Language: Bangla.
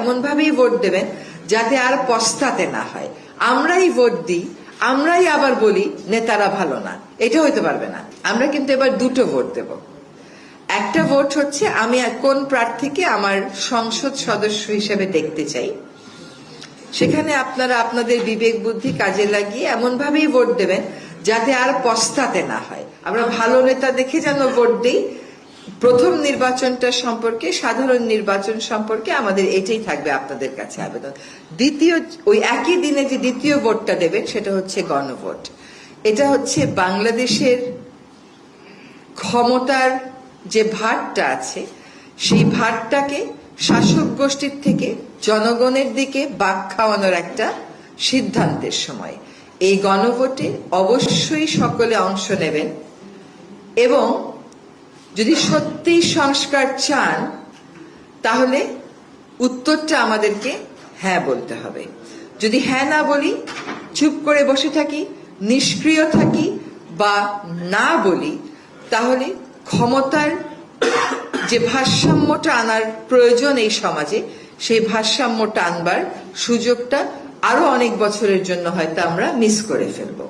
এমন ভাবেই ভোট দেবেন যাতে আর পস্তাতে না হয়। আমরাই ভোট দিই, আমরাই আবার বলি, নেতারা ভালো না। এটা হইতে পারবে না। আমরা কিন্তু এবার দুটো ভোট দেব। একটা ভোট হচ্ছে আমি কোন প্রার্থীকে আমার সংসদ সদস্য হিসেবে দেখতে চাই। সেখানে আপনারা আপনাদের বিবেক, বুদ্ধি কাজে লাগিয়ে এমন ভাবেই ভোট দেবেন যাতে আর পস্তাতে না হয়। আমরা ভালো নেতা দেখে যেন ভোট দিই প্রথম নির্বাচনটা সম্পর্কে, সাধারণ নির্বাচন সম্পর্কে আমাদের এটাই থাকবে আপনাদের কাছে আবেদন। দ্বিতীয়, ওই একই দিনে যে দ্বিতীয় ভোটটা দেবেন, সেটা হচ্ছে গণভোট। এটা হচ্ছে বাংলাদেশের ক্ষমতার যে ভারটা আছে, সেই ভারটাকে শাসক গোষ্ঠীর থেকে জনগণের দিকে বাক খাওয়ানোর একটা সিদ্ধান্তের সময়। এই গণভোটে অবশ্যই সকলে অংশ নেবেন এবং যদি সত্যি সংস্কার চান, তাহলে উত্তরটা আমাদেরকে হ্যাঁ বলতে হবে। যদি হ্যাঁ না বলি, চুপ করে বসে থাকি, নিষ্ক্রিয় থাকি বা না বলি, তাহলে ক্ষমতার যে ভারসাম্যটা আনার প্রয়োজন এই সমাজে, সেই ভারসাম্যটা আনবার সুযোগটা আরও অনেক বছরের জন্য হয়তো আমরা মিস করে ফেলব।